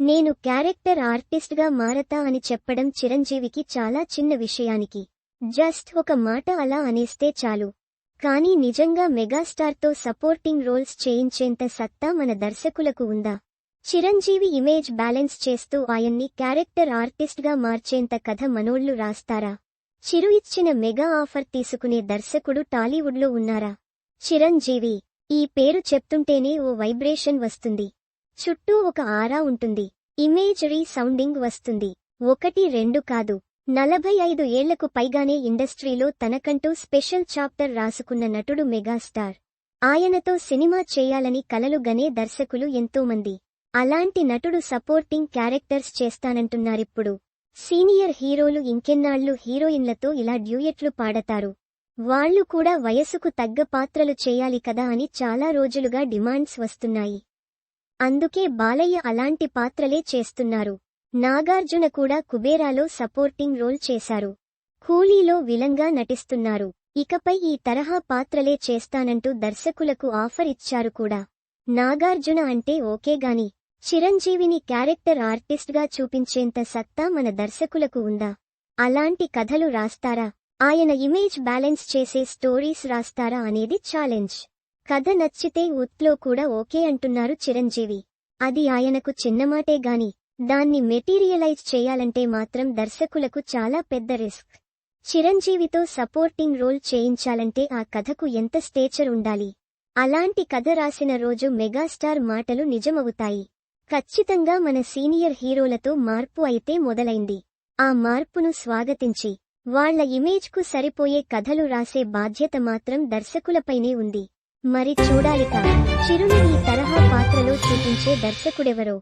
నేను క్యారెక్టర్ ఆర్టిస్ట్గా మారతా అని చెప్పడం చిరంజీవికి చాలా చిన్న విషయానికి. జస్ట్ ఒక మాట అలా అనేస్తే చాలు. కానీ నిజంగా మెగాస్టార్తో సపోర్టింగ్ రోల్స్ చేయించేంత సత్తా మన దర్శకులకు ఉందా? చిరంజీవి ఇమేజ్ బ్యాలెన్స్ చేస్తూ ఆయన్ని క్యారెక్టర్ ఆర్టిస్ట్గా మార్చేంత కథ మనోళ్ళు రాస్తారా? చిరు ఇచ్చిన మెగా ఆఫర్ తీసుకునే దర్శకుడు టాలీవుడ్లో ఉన్నారా? చిరంజీవి ఈ పేరు చెప్తుంటేనే ఓ వైబ్రేషన్ వస్తుంది. చుట్టూ ఒక ఆరా ఉంటుంది. ఇమేజరీ సౌండింగ్ వస్తుంది. ఒకటి రెండు కాదు. నలభై ఐదు ఏళ్ళకు పైగానే ఇండస్ట్రీలో తనకంటూ స్పెషల్ చాప్టర్ రాసుకున్న నటుడు మెగాస్టార్. ఆయనతో సినిమా చేయాలని కలలు గనే దర్శకులు ఎంతోమంది. అలాంటి నటుడు సపోర్టింగ్ క్యారెక్టర్స్ చేస్తానంటున్నారిప్పుడు. సీనియర్ హీరోలు ఇంకెన్నాళ్ళు హీరోయిన్లతో ఇలా డ్యూయెట్లు పాడతారు. వాళ్ళు కూడా వయసుకు తగ్గ పాత్రలు చేయాలి కదా అని చాలా రోజులుగా డిమాండ్స్ వస్తున్నాయి. అందుకే బాలయ్య అలాంటి పాత్రలే చేస్తున్నారు. నాగార్జున కూడా కుబేరాలో సపోర్టింగ్ రోల్ చేశారు. కూలీలో విలంగా నటిస్తున్నారు. ఇకపై ఈ తరహా పాత్రలే చేస్తానంటూ దర్శకులకు ఆఫర్ ఇచ్చారు కూడా. నాగార్జున అంటే ఓకేగాని చిరంజీవిని క్యారెక్టర్ ఆర్టిస్ట్గా చూపించేంత సత్తా మన దర్శకులకు ఉందా? అలాంటి కథలు రాస్తారా? ఆయన ఇమేజ్ బ్యాలెన్స్ చేసే స్టోరీస్ రాస్తారా అనేది ఛాలెంజ్. కథ నచ్చితే ఉత్లో కూడా ఓకే అంటున్నారు చిరంజీవి. అది ఆయనకు చిన్నమాటే గాని దాన్ని మెటీరియలైజ్ చేయాలంటే మాత్రం దర్శకులకు చాలా పెద్ద రిస్క్. చిరంజీవితో సపోర్టింగ్ రోల్ చేయించాలంటే ఆ కథకు ఎంత స్టేచర్ ఉండాలి? అలాంటి కథ రాసిన రోజు మెగాస్టార్ మాటలు నిజమవుతాయి. ఖచ్చితంగా మన సీనియర్ హీరోలతో మార్పు అయితే మొదలైంది. ఆ మార్పును స్వాగతించి వాళ్ళ ఇమేజ్కు సరిపోయే కథలు రాసే బాధ్యత మాత్రం దర్శకులపైనే ఉంది. మరి చూడాలిక చిరుని ఈ తరహా పాత్రలో చూపించే దర్శకుడెవరో?